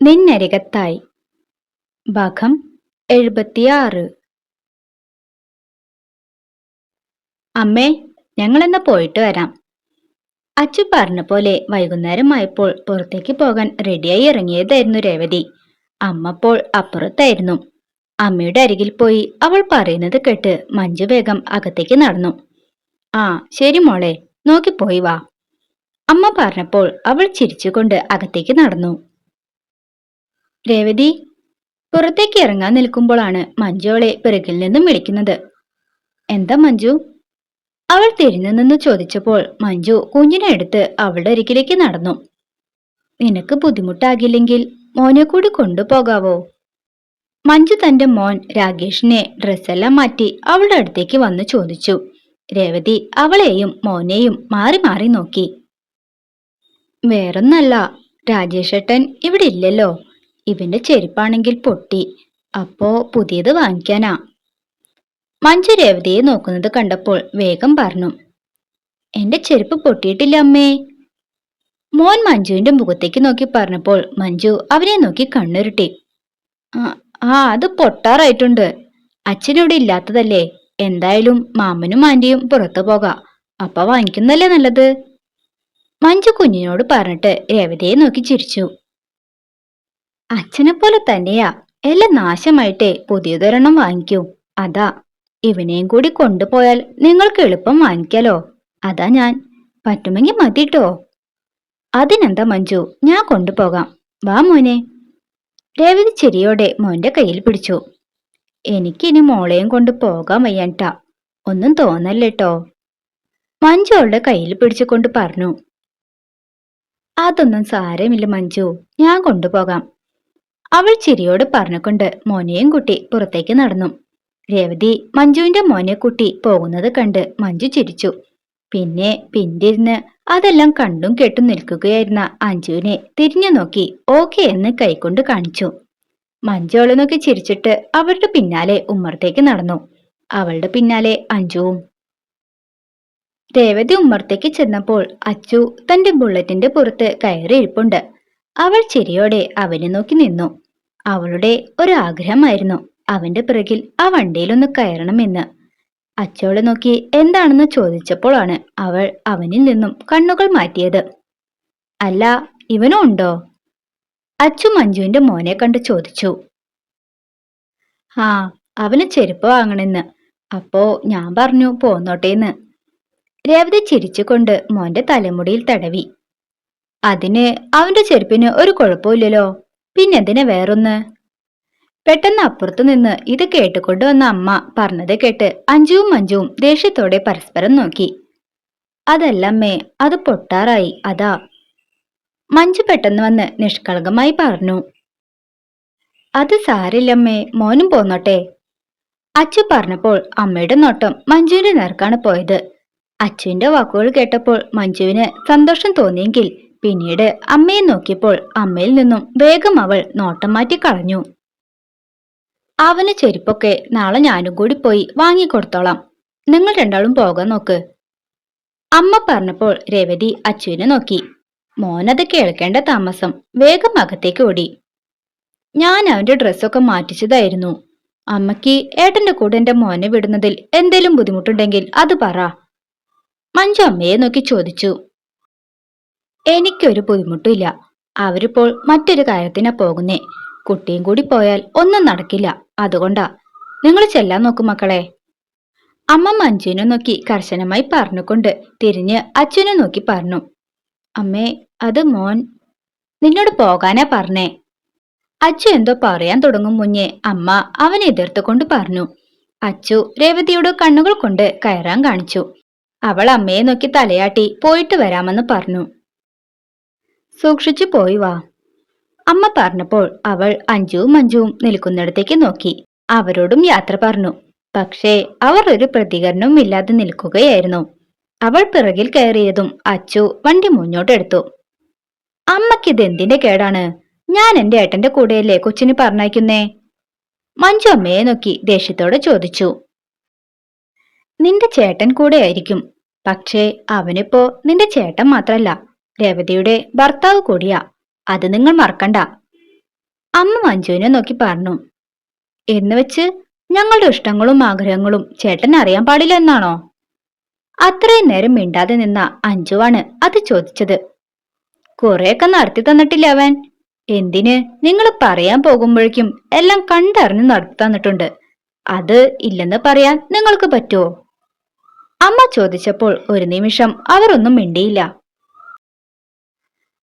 നിന്നരികത്തായി. ഭാഗം എഴുപത്തിയാറ്. അമ്മേ ഞങ്ങളെന്നാ പോയിട്ട് വരാം. അച്ചു പറഞ്ഞ പോലെ വൈകുന്നേരമായപ്പോൾ പുറത്തേക്ക് പോകാൻ റെഡിയായി ഇറങ്ങിയതായിരുന്നു രേവതി. അമ്മ അപ്പോൾ അപ്പുറത്തായിരുന്നു. അമ്മയുടെ അരികിൽ പോയി അവൾ പറയുന്നത് കേട്ട് മഞ്ജു വേഗം അകത്തേക്ക് നടന്നു. ആ ശരി മോളെ നോക്കിപ്പോയി വാ. അമ്മ പറഞ്ഞപ്പോൾ അവൾ ചിരിച്ചുകൊണ്ട് അകത്തേക്ക് നടന്നു. രേവതി പുറത്തേക്ക് ഇറങ്ങാൻ നിൽക്കുമ്പോഴാണ് മഞ്ജു അവളെ പിറകിൽ നിന്നും വിളിക്കുന്നത്. എന്താ മഞ്ജു? അവൾ തിരിഞ്ഞു നിന്ന് ചോദിച്ചപ്പോൾ മഞ്ജു കുഞ്ഞിനെ എടുത്ത് അവളുടെ അരികിലേക്ക് നടന്നു. നിനക്ക് ബുദ്ധിമുട്ടാകില്ലെങ്കിൽ മോനെ കൂടി കൊണ്ടുപോകാവോ? മഞ്ജു തന്റെ മോൻ രാകേഷിനെ ഡ്രസ്സെല്ലാം മാറ്റി അവളുടെ അടുത്തേക്ക് വന്ന് ചോദിച്ചു. രേവതി അവളെയും മോനെയും മാറി മാറി നോക്കി. വേറൊന്നല്ല രാജേഷേട്ടൻ ഇവിടെ ഇല്ലല്ലോ. ഇവന്റെ ചെരുപ്പാണെങ്കിൽ പൊട്ടി. അപ്പോ പുതിയത് വാങ്ങിക്കാനാ. മഞ്ജു രേവതിയെ നോക്കുന്നത് കണ്ടപ്പോൾ വേഗം പറഞ്ഞു എന്റെ ചെരുപ്പ് പൊട്ടിയിട്ടില്ല അമ്മേ. മോൻ മഞ്ജുവിന്റെ മുഖത്തേക്ക് നോക്കി പറഞ്ഞപ്പോൾ മഞ്ജു അവനെ നോക്കി കണ്ണുരുട്ടി ആ അത് പൊട്ടാറായിട്ടുണ്ട്. അച്ഛനിവിടെ ഇല്ലാത്തതല്ലേ. എന്തായാലും മാമനും ആന്റിയും പുറത്തു പോകാം. അപ്പ വാങ്ങിക്കുന്നല്ലേ നല്ലത്? മഞ്ജു കുഞ്ഞിനോട് പറഞ്ഞിട്ട് രേവതിയെ നോക്കി ചിരിച്ചു. അച്ഛനെ പോലെ തന്നെയാ. എല്ലാം നാശമായിട്ടേ പുതിയതൊരെണ്ണം വാങ്ങിക്കൂ. അതാ ഇവനെയും കൂടി കൊണ്ടുപോയാൽ നിങ്ങൾക്ക് എളുപ്പം വാങ്ങിക്കാലോ. അതാ ഞാൻ. പറ്റുമെങ്കിൽ മതിട്ടോ. അതിനെന്താ മഞ്ജു ഞാൻ കൊണ്ടുപോകാം. വാ മോനെ. രേവതി ചിരിയോടെ മോന്റെ കയ്യിൽ പിടിച്ചു. എനിക്കിനി മോളെയും കൊണ്ട് പോകാൻ വയ്യണ്ട ഒന്നും തോന്നല്ലേട്ടോ. മഞ്ജു അവളുടെ കയ്യിൽ പിടിച്ചുകൊണ്ട് പറഞ്ഞു. അതൊന്നും സാരമില്ല മഞ്ജു ഞാൻ കൊണ്ടുപോകാം. അവൾ ചിരിയോട് പറഞ്ഞുകൊണ്ട് മോനെയും കുട്ടി പുറത്തേക്ക് നടന്നു. രേവതി മഞ്ജുവിന്റെ മോനെ കുട്ടി പോകുന്നത് കണ്ട് മഞ്ജു ചിരിച്ചു. പിന്നെ പിന്തിരിഞ്ഞ് അതെല്ലാം കണ്ടും കേട്ടും നിൽക്കുകയായിരുന്ന അഞ്ജുവിനെ തിരിഞ്ഞു നോക്കി ഓക്കെ എന്ന് കൈകൊണ്ട് കാണിച്ചു. മഞ്ജു അവളെ നോക്കി ചിരിച്ചിട്ട് അവളുടെ പിന്നാലെ ഉമ്മറത്തേക്ക് നടന്നു. അവളുടെ പിന്നാലെ അഞ്ജുവും. രേവതി ഉമ്മറത്തേക്ക് ചെന്നപ്പോൾ അച്ചു തന്റെ ബുള്ളറ്റിന്റെ പുറത്ത് കയറി ഇരിപ്പുണ്ട് അവൾ ചിരിയോടെ അവനെ നോക്കി നിന്നു. അവളുടെ ഒരു ആഗ്രഹമായിരുന്നു അവന്റെ പിറകിൽ ആ വണ്ടിയിലൊന്ന് കയറണമെന്ന്. അച്ചോളെ നോക്കി എന്താണെന്ന് ചോദിച്ചപ്പോഴാണ് അവൾ അവനിൽ നിന്നും കണ്ണുകൾ മാറ്റിയത്. അല്ല ഇവനും ഉണ്ടോ? അച്ചു മഞ്ജുവിന്റെ മോനെ കണ്ട് ചോദിച്ചു. ആ അവന് ചെരുപ്പ് വാങ്ങണെന്ന് അപ്പോ ഞാൻ പറഞ്ഞു പോന്നോട്ടേന്ന്. രേവതി ചിരിച്ചുകൊണ്ട് മോന്റെ തലമുടിയിൽ തടവി. അതിന് അവന്റെ ചെരുപ്പിന് ഒരു കുഴപ്പമില്ലല്ലോ. പിന്നെന്തിനെ വേറൊന്ന്? പെട്ടെന്ന് അപ്പുറത്തു നിന്ന് ഇത് കേട്ടുകൊണ്ട് വന്ന അമ്മ പറഞ്ഞത് കേട്ട് അഞ്ജുവും മഞ്ജുവും ദേഷ്യത്തോടെ പരസ്പരം നോക്കി. അതല്ലമ്മേ അത് പൊട്ടാറായി അതാ. മഞ്ജു പെട്ടെന്ന് വന്ന് നിഷ്കളങ്കമായി പറഞ്ഞു. അത് സാരില്ലമ്മേ മോനും പോന്നോട്ടെ. അച്ചു പറഞ്ഞപ്പോൾ അമ്മയുടെ നോട്ടം മഞ്ജുവിന്റെ നേർക്കാണ് പോയത്. അച്ചുവിന്റെ വാക്കുകൾ കേട്ടപ്പോൾ മഞ്ജുവിന് സന്തോഷം തോന്നിയെങ്കിൽ പിന്നീട് അമ്മയെ നോക്കിയപ്പോൾ അമ്മയിൽ നിന്നും വേഗം അവൾ നോട്ടം മാറ്റി കളഞ്ഞു. അവന് ചെരുപ്പൊക്കെ നാളെ ഞാനും കൂടി പോയി വാങ്ങിക്കൊടുത്തോളാം. നിങ്ങൾ രണ്ടാളും പോകാൻ നോക്ക്. അമ്മ പറഞ്ഞപ്പോൾ രേവതി അച്ചുവിനെ നോക്കി. മോനത് കേൾക്കേണ്ട താമസം. വേഗം അകത്തേക്ക് ഓടി. ഞാൻ അവന്റെ ഡ്രസ്സൊക്കെ മാറ്റിച്ചതായിരുന്നു. അമ്മയ്ക്ക് ഏട്ടന്റെ കൂടെ എന്റെ മോനെ വിടുന്നതിൽ എന്തേലും ബുദ്ധിമുട്ടുണ്ടെങ്കിൽ അത് പറ. മഞ്ജു അമ്മയെ നോക്കി ചോദിച്ചു. എനിക്കൊരു ബുദ്ധിമുട്ടില്ല അവരിപ്പോൾ മറ്റൊരു കാര്യത്തിനാ പോകുന്നേ. കുട്ടിയും കൂടി പോയാൽ ഒന്നും നടക്കില്ല. അതുകൊണ്ടാ. നിങ്ങൾ ചെല്ലാൻ നോക്കും മക്കളെ. അമ്മ മഞ്ജുവിനെ നോക്കി കർശനമായി പറഞ്ഞുകൊണ്ട് തിരിഞ്ഞ് അച്ഛനെ നോക്കി പറഞ്ഞു. അമ്മേ അത് മോൻ. നിന്നോട് പോകാനാ പറഞ്ഞേ. അച്ചു എന്തോ പറയാൻ തുടങ്ങും മുന്നേ അമ്മ അവനെ എതിർത്തുകൊണ്ട് പറഞ്ഞു. അച്ചു രേവതിയോട് കണ്ണുകൾ കൊണ്ട് കയറാൻ കാണിച്ചു. അവൾ അമ്മയെ നോക്കി തലയാട്ടി പോയിട്ട് വരാമെന്ന് പറഞ്ഞു. സൂക്ഷിച്ചു പോയി വാ. അമ്മ പറഞ്ഞപ്പോൾ അവൾ അഞ്ജുവും മഞ്ജുവും നിൽക്കുന്നിടത്തേക്ക് നോക്കി. അവരോടും യാത്ര പറഞ്ഞു. പക്ഷേ അവർ ഒരു പ്രതികരണവും ഇല്ലാതെ നിൽക്കുകയായിരുന്നു. അവൾ പിറകിൽ കയറിയതും അച്ചു വണ്ടി മുന്നോട്ടെടുത്തു അമ്മക്കിത് എന്തിന്റെ കേടാണ്? ഞാൻ എന്റെ ഏട്ടന്റെ കൂടെയല്ലേ കൊച്ചിന് പറഞ്ഞയക്കുന്നേ? മഞ്ജു അമ്മയെ നോക്കി ദേഷ്യത്തോടെ ചോദിച്ചു. നിന്റെ ചേട്ടൻ കൂടെ ആയിരിക്കും പക്ഷേ അവനിപ്പോ നിന്റെ ചേട്ടൻ മാത്രല്ല. രേവതിയുടെ ഭർത്താവ് കൂടിയാ. അത് നിങ്ങൾ മറക്കണ്ട. അമ്മ മഞ്ജുവിനെ നോക്കി പറഞ്ഞു. എന്ന് വെച്ച് ഞങ്ങളുടെ ഇഷ്ടങ്ങളും ആഗ്രഹങ്ങളും ചേട്ടൻ അറിയാൻ പാടില്ല എന്നാണോ? അത്രയും നേരം മിണ്ടാതെ നിന്ന അഞ്ജുവാണ് അത് ചോദിച്ചത്. കുറെയൊക്കെ നടത്തി തന്നിട്ടില്ല അവൻ? എന്തിന്? നിങ്ങൾ പറയാൻ പോകുമ്പോഴേക്കും എല്ലാം കണ്ടറിഞ്ഞ് നടത്തി തന്നിട്ടുണ്ട്. അത് ഇല്ലെന്ന് പറയാൻ നിങ്ങൾക്ക് പറ്റുമോ അമ്മ ചോദിച്ചപ്പോൾ ഒരു നിമിഷം അവരൊന്നും മിണ്ടിയില്ല.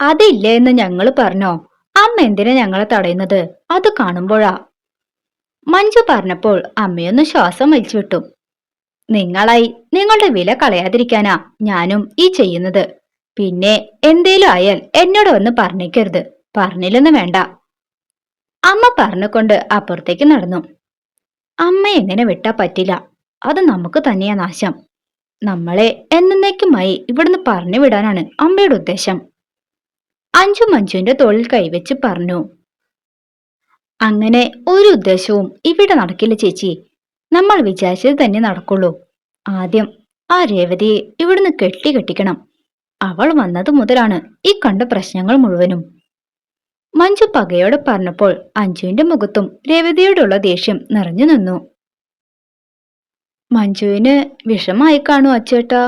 അതില്ല എന്ന് ഞങ്ങൾ പറഞ്ഞോ? അമ്മ എന്തിനാ ഞങ്ങളെ തടയുന്നത്? അത് കാണുമ്പോഴാ. മഞ്ജു പറഞ്ഞപ്പോൾ അമ്മയൊന്ന് ശ്വാസം വലിച്ചു വിട്ടു. നിങ്ങളായി. നിങ്ങളുടെ വില കളയാതിരിക്കാനാ ഞാനും ഈ ചെയ്യുന്നത്. പിന്നെ എന്തേലും ആയാൽ എന്നോട് വന്ന് പറഞ്ഞേക്കരുത്. പറഞ്ഞില്ലെന്ന് വേണ്ട. അമ്മ പറഞ്ഞുകൊണ്ട് അപ്പുറത്തേക്ക് നടന്നു. അമ്മ എങ്ങനെ വിട്ടാ പറ്റില്ല. അത് നമുക്ക് തന്നെയാ നാശം. നമ്മളെ എന്നേക്കുമായി ഇവിടുന്ന് പറഞ്ഞു വിടാനാണ് അമ്മയുടെ ഉദ്ദേശം. അഞ്ചു മഞ്ജുവിന്റെ തോളിൽ കൈവച്ച് പറഞ്ഞു. അങ്ങനെ ഒരു ഉദ്ദേശവും ഇവിടെ നടക്കില്ല ചേച്ചി. നമ്മൾ വിചാരിച്ചത് തന്നെ നടക്കുള്ളൂ. ആദ്യം ആ രേവതിയെ ഇവിടുന്ന് കെട്ടി കെട്ടിക്കണം അവൾ വന്നത് മുതലാണ് ഈ കണ്ട പ്രശ്നങ്ങൾ മുഴുവനും. മഞ്ജു പകയോടെ പറഞ്ഞപ്പോൾ അഞ്ജുവിന്റെ മുഖത്തും രേവതിയോടുള്ള ദേഷ്യം നിറഞ്ഞു നിന്നു. മഞ്ജുവിന് വിഷമായി കാണൂ അച്ചേട്ടാ?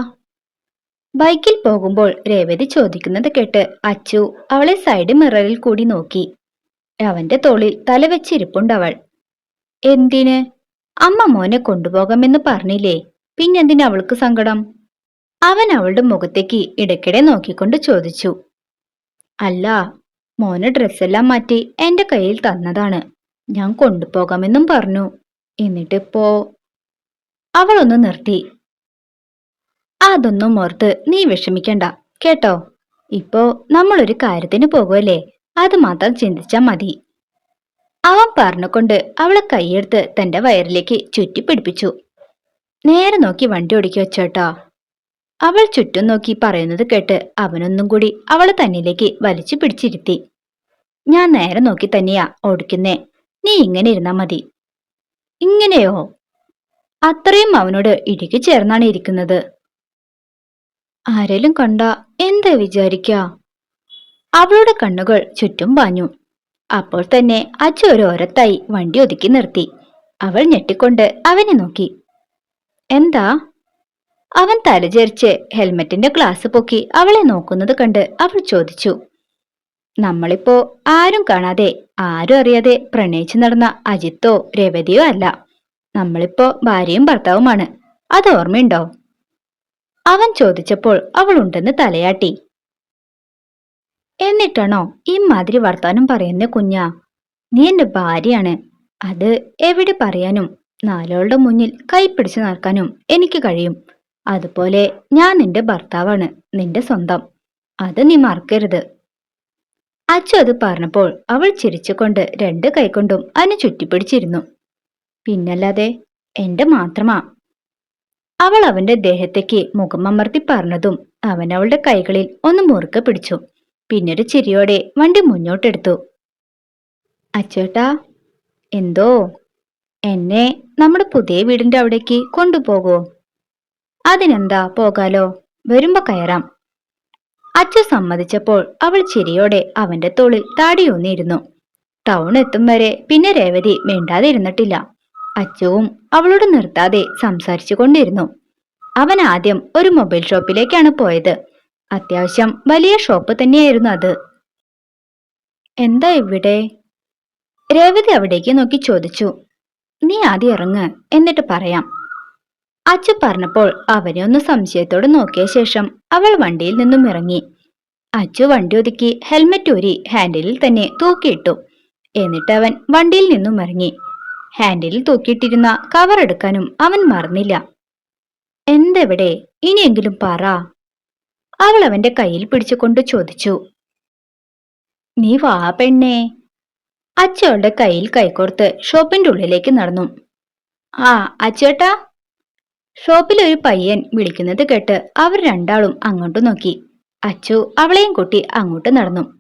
ബൈക്കിൽ പോകുമ്പോൾ രേവതി ചോദിക്കുന്നത് കേട്ട് അച്ചു അവളെ സൈഡ് മിററിൽ കൂടി നോക്കി. അവന്റെ തോളിൽ തലവെച്ചിരിപ്പുണ്ടവൾ എന്തിന്? അമ്മ മോനെ കൊണ്ടുപോകാമെന്ന് പറഞ്ഞില്ലേ? പിന്നെന്തിന് അവൾക്ക് സങ്കടം? അവൻ അവളുടെ മുഖത്തേക്ക് ഇടയ്ക്കിടെ നോക്കിക്കൊണ്ട് ചോദിച്ചു. അല്ല മോന് ഡ്രസ്സെല്ലാം മാറ്റി എന്റെ കയ്യിൽ തന്നതാണ്. ഞാൻ കൊണ്ടുപോകാമെന്നും പറഞ്ഞു. എന്നിട്ടിപ്പോ? അവളൊന്ന് നിർത്തി. അതൊന്നും ഓർത്ത് നീ വിഷമിക്കണ്ട കേട്ടോ? ഇപ്പോ നമ്മളൊരു കാര്യത്തിന് പോകുമല്ലേ അത് മാത്രം ചിന്തിച്ചാ മതി. അവൻ പറഞ്ഞുകൊണ്ട് അവളെ കൈയെടുത്ത് തന്റെ വയറിലേക്ക് ചുറ്റി ചുറ്റിപ്പിടിപ്പിച്ചു നേരെ നോക്കി വണ്ടി ഓടിക്കുക ചേട്ടാ അവൾ ചുറ്റും നോക്കി പറയുന്നത് കേട്ട് അവനൊന്നും കൂടി അവളെ തന്നിലേക്ക് വലിച്ചു പിടിച്ചിരുത്തി. ഞാൻ നേരെ നോക്കി തന്നെയാ ഓടിക്കുന്നേ. നീ ഇങ്ങനെ ഇരുന്നാ മതി. ഇങ്ങനെയോ? അത്രയും അവനോട് ഇടുക്കി ചേർന്നാണ് ഇരിക്കുന്നത്. ആരേലും കണ്ട എന്താ വിചാരിക്ക? അവളുടെ കണ്ണുകൾ ചുറ്റും പാഞ്ഞു. അപ്പോൾ തന്നെ അച്ഛ ഒരു ഓരത്തായി വണ്ടി ഒതുക്കി നിർത്തി. അവൾ ഞെട്ടിക്കൊണ്ട് അവനെ നോക്കി. എന്താ? അവൻ തലചരിച്ച് ഹെൽമെറ്റിന്റെ ഗ്ലാസ് പൊക്കി അവളെ നോക്കുന്നത് കണ്ട് അവൾ ചോദിച്ചു. നമ്മളിപ്പോ ആരും കാണാതെ ആരും അറിയാതെ പ്രണയിച്ചു നടന്ന അജിത്തോ രവതിയോ അല്ല. നമ്മളിപ്പോ ഭാര്യയും ഭർത്താവുമാണ്. അത് ഓർമ്മയുണ്ടോ? അവൻ ചോദിച്ചപ്പോൾ അവൾ ഉണ്ടെന്ന് തലയാട്ടി. എന്നിട്ടാണോ ഇമാതിരി വർത്താനം പറയുന്ന കുഞ്ഞാ? നീ എന്റെ ഭാര്യയാണ്. അത് എവിടെ പറയാനും നാലോളുടെ മുന്നിൽ കൈപ്പിടിച്ചു നടക്കാനും എനിക്ക് കഴിയും. അതുപോലെ ഞാൻ നിന്റെ ഭർത്താവാണ് നിന്റെ സ്വന്തം. അത് നീ മറക്കരുത്. അച്ചു അത് പറഞ്ഞപ്പോൾ അവൾ ചിരിച്ചുകൊണ്ട് രണ്ട് കൈകൊണ്ടും അതിനെ ചുറ്റിപ്പിടിച്ചിരുന്നു. പിന്നല്ലാതെ എന്റെ മാത്രമാ അവൾ അവന്റെ ദേഹത്തേക്ക് മുഖമമർത്തി പറഞ്ഞതും അവൻ അവളുടെ കൈകളിൽ ഒന്ന് മുറുക്കെ പിടിച്ചു. പിന്നൊരു ചിരിയോടെ വണ്ടി മുന്നോട്ടെടുത്തു. അച്ചേട്ടാ എന്തോ? എന്നെ നമ്മുടെ പുതിയ വീടിന്റെ അവിടേക്ക് കൊണ്ടുപോകോ? അതിനെന്താ പോകാലോ? വരുമ്പോ കയറാം. അച്ഛ സമ്മതിച്ചപ്പോൾ അവൾ ചിരിയോടെ അവന്റെ തോളിൽ താടിയൂന്നിയിരുന്നു ടൗൺ എത്തും വരെ പിന്നെ രേവതി മിണ്ടാതിരുന്നിട്ടില്ല. അച്ചുവും അവളോട് നിർത്താതെ സംസാരിച്ചു കൊണ്ടിരുന്നു. അവൻ ആദ്യം ഒരു മൊബൈൽ ഷോപ്പിലേക്കാണ് പോയത്. അത്യാവശ്യം വലിയ ഷോപ്പ് തന്നെയായിരുന്നു അത്. എന്താ ഇവിടെ? രേവതി അവിടേക്ക് നോക്കി ചോദിച്ചു. നീ ആദ്യം ഇറങ്ങ് എന്നിട്ട് പറയാം. അച്ചു പറഞ്ഞപ്പോൾ അവനെ ഒന്ന് സംശയത്തോടെ നോക്കിയ ശേഷം അവൾ വണ്ടിയിൽ നിന്നും ഇറങ്ങി. അച്ചു വണ്ടി ഒതുക്കി ഹെൽമെറ്റ് ഊരി ഹാൻഡിലിൽ തന്നെ തൂക്കിയിട്ടു. എന്നിട്ട് അവൻ വണ്ടിയിൽ നിന്നും ഇറങ്ങി. ഹാൻഡിലിൽ തൂക്കിയിട്ടിരുന്ന കവർ എടുക്കാനും അവൻ മറന്നില്ല. എന്തെവിടെ? ഇനിയെങ്കിലും പറ. അവൾ അവന്റെ കയ്യിൽ പിടിച്ചുകൊണ്ട് ചോദിച്ചു. നീ വാ പെണ്ണേ. അച്ചവളുടെ കയ്യിൽ കൈകോർത്ത് ഷോപ്പിന്റെ ഉള്ളിലേക്ക് നടന്നു. ആ അച്ചേട്ടാ ഷോപ്പിൽ ഒരു പയ്യൻ വിളിക്കുന്നത് കേട്ട് അവർ രണ്ടാളും അങ്ങോട്ട് നോക്കി. അച്ചു അവളെയും കൂട്ടി അങ്ങോട്ട് നടന്നു.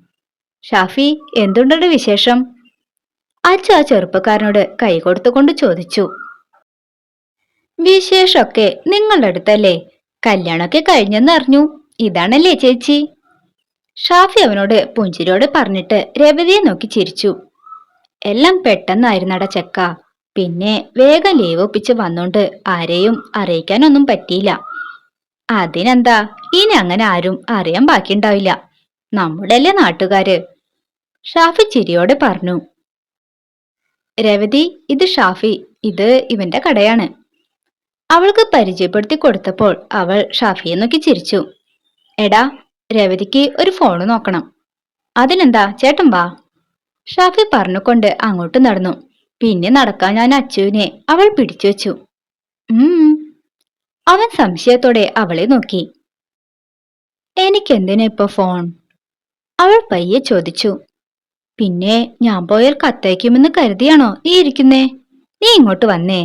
ഷാഫി എന്തുണ്ടോ വിശേഷം? അച്ചു ആ ചെറുപ്പക്കാരനോട് കൈ കൊടുത്തുകൊണ്ട് ചോദിച്ചു. വിശേഷമൊക്കെ നിങ്ങളുടെ അടുത്തല്ലേ? കല്യാണമൊക്കെ കഴിഞ്ഞെന്ന് അറിഞ്ഞു. ഇതാണല്ലേ ചേച്ചി? ഷാഫി അവനോട് പുഞ്ചിരിയോട് പറഞ്ഞിട്ട് രവതിയെ നോക്കി ചിരിച്ചു. എല്ലാം പെട്ടെന്നായിരുന്നട ചെക്ക. പിന്നെ വേഗം ലീവ് ഒപ്പിച്ച് വന്നോണ്ട് ആരെയും അറിയിക്കാനൊന്നും പറ്റിയില്ല. അതിനെന്താ? ഇനി അങ്ങനെ ആരും അറിയാൻ ബാക്കിയുണ്ടാവില്ല. നമ്മുടെ അല്ലേ നാട്ടുകാര്? ഷാഫി ചിരിയോടെ പറഞ്ഞു. രവതി ഇത് ഷാഫി ഇത് ഇവന്റെ കടയാണ്. അവൾക്ക് പരിചയപ്പെടുത്തി കൊടുത്തപ്പോൾ അവൾ ഷാഫിയെ നോക്കി ചിരിച്ചു. എടാ രവതിക്ക് ഒരു ഫോണ് നോക്കണം. അതിനെന്താ ചേട്ടൻ വാ. ഷാഫി പറഞ്ഞുകൊണ്ട് അങ്ങോട്ട് നടന്നു. പിന്നെ നടക്കാൻ ഞാൻ അച്ചുവിനെ അവൾ പിടിച്ചു വെച്ചു. അവൻ സംശയത്തോടെ അവളെ നോക്കി. എനിക്കെന്തിനാ ഇപ്പൊ ഫോൺ അവൾ പയ്യെ ചോദിച്ചു. പിന്നെ ഞാൻ പോയാൽ കത്തയക്കുമെന്ന് കരുതിയാണോ നീ ഇരിക്കുന്നേ? നീ ഇങ്ങോട്ട് വന്നേ.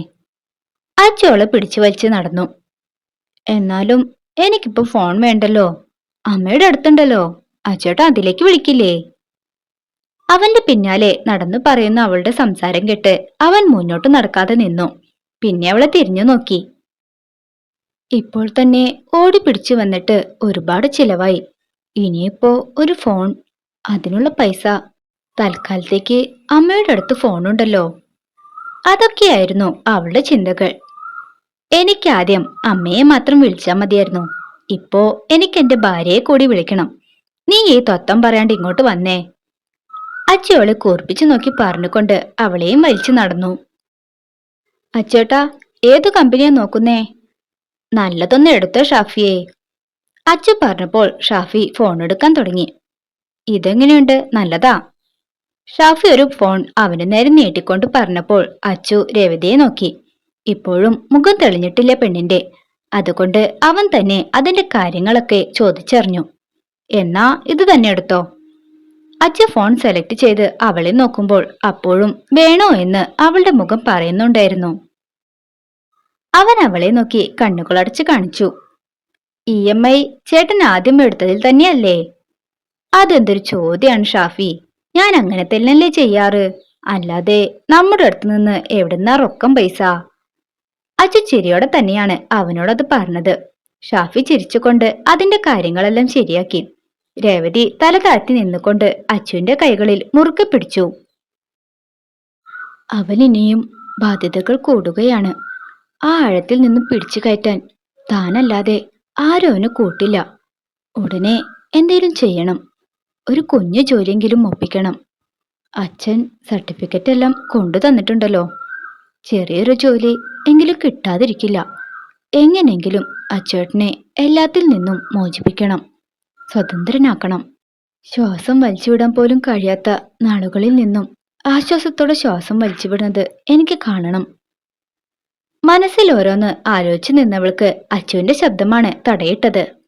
അച്ചോളെ പിടിച്ചു വലിച്ച് നടന്നു. എന്നാലും എനിക്കിപ്പോ ഫോൺ വേണ്ടല്ലോ. അമ്മയുടെ അടുത്തുണ്ടല്ലോ. അച്ചോട്ട അതിലേക്ക് വിളിക്കില്ലേ? അവന്റെ പിന്നാലെ നടന്നു പറയുന്ന അവളുടെ സംസാരം കേട്ട് അവൻ മുന്നോട്ട് നടക്കാതെ നിന്നു. പിന്നെ അവളെ തിരിഞ്ഞു നോക്കി. ഇപ്പോൾ തന്നെ ഓടി പിടിച്ചു വന്നിട്ട് ഒരുപാട് ചിലവായി. ഇനിയിപ്പോ ഒരു ഫോൺ അതിനുള്ള പൈസ തൽക്കാലത്തേക്ക് അമ്മയുടെ അടുത്ത് ഫോണുണ്ടല്ലോ. അതൊക്കെയായിരുന്നു അവളുടെ ചിന്തകൾ. എനിക്കാദ്യം അമ്മയെ മാത്രം വിളിച്ചാൽ മതിയായിരുന്നു. ഇപ്പോ എനിക്ക് എന്റെ ഭാര്യയെ കൂടി വിളിക്കണം. നീ ഈ തത്വം പറയാണ്ട് ഇങ്ങോട്ട് വന്നേ. അച്ചയോളെ കൂർപ്പിച്ചു നോക്കി പറഞ്ഞുകൊണ്ട് അവളെയും വലിച്ചു നടന്നു. അച്ചേട്ടാ ഏതു കമ്പനിയാ നോക്കുന്നേ? നല്ലതൊന്നും എടുത്തോ ഷാഫിയെ. അച്ചു പറഞ്ഞപ്പോൾ ഷാഫി ഫോൺ എടുക്കാൻ തുടങ്ങി. ഇതെങ്ങനെയുണ്ട്? നല്ലതാ. ഷാഫി ഒരു ഫോൺ അവന് നേരെ നീട്ടിക്കൊണ്ട് പറഞ്ഞപ്പോൾ അച്ചു രേവതിയെ നോക്കി. ഇപ്പോഴും മുഖം തെളിഞ്ഞിട്ടില്ല പെണ്ണിന്റെ. അതുകൊണ്ട് അവൻ തന്നെ അതിന്റെ കാര്യങ്ങളൊക്കെ ചോദിച്ചറിഞ്ഞു. എന്നാ ഇത് തന്നെ എടുത്തോ? അച്ഛ ഫോൺ സെലക്ട് ചെയ്ത് അവളെ നോക്കുമ്പോൾ അപ്പോഴും വേണോ എന്ന് അവളുടെ മുഖം പറയുന്നുണ്ടായിരുന്നു. അവൻ അവളെ നോക്കി കണ്ണുകളടച്ച് കാണിച്ചു. ഇ എം ഐ ചേട്ടൻ ആദ്യം എടുത്തതിൽ തന്നെയല്ലേ? അതെന്തൊരു ചോദ്യമാണ് ഷാഫി? ഞാൻ അങ്ങനെ തന്നെയല്ലേ ചെയ്യാറ്? അല്ലാതെ നമ്മുടെ അടുത്ത് നിന്ന് എവിടുന്നാ റൊക്കം പൈസ? അച്ഛൻ ചിരിയോടെ തന്നെയാണ് അവനോടത് പറഞ്ഞത്. ഷാഫി ചിരിച്ചുകൊണ്ട് അതിന്റെ കാര്യങ്ങളെല്ലാം ശരിയാക്കി. രേവതി തല താഴ്ത്തി നിന്നുകൊണ്ട് അച്ചുവിന്റെ കൈകളിൽ മുറുക്കെ പിടിച്ചു. അവൻ ഇനിയും ബാധ്യതകൾ കൂടുകയാണ്. ആ ആഴത്തിൽ നിന്നും പിടിച്ചു കയറ്റാൻ താനല്ലാതെ ആരും അവന് കൂട്ടില്ല. ഉടനെ എന്തേലും ചെയ്യണം. ഒരു കുഞ്ഞു ജോലിയെങ്കിലും ഒപ്പിക്കണം. അച്ഛൻ സർട്ടിഫിക്കറ്റ് എല്ലാം കൊണ്ടു തന്നിട്ടുണ്ടല്ലോ. ചെറിയൊരു ജോലി എങ്കിലും കിട്ടാതിരിക്കില്ല. എങ്ങനെങ്കിലും അച്ചേട്ടനെ എല്ലാത്തിൽ നിന്നും മോചിപ്പിക്കണം. സ്വതന്ത്രനാക്കണം. ശ്വാസം വലിച്ചുവിടാൻ പോലും കഴിയാത്ത നാളുകളിൽ നിന്നും ആശ്വാസത്തോടെ ശ്വാസം വലിച്ചുവിടുന്നത് എനിക്ക് കാണണം. മനസ്സിൽ ഓരോന്ന് ആലോചിച്ചു നിന്നവൾക്ക് അച്ചുവിന്റെ ശബ്ദമാണ് തടയിട്ടത്.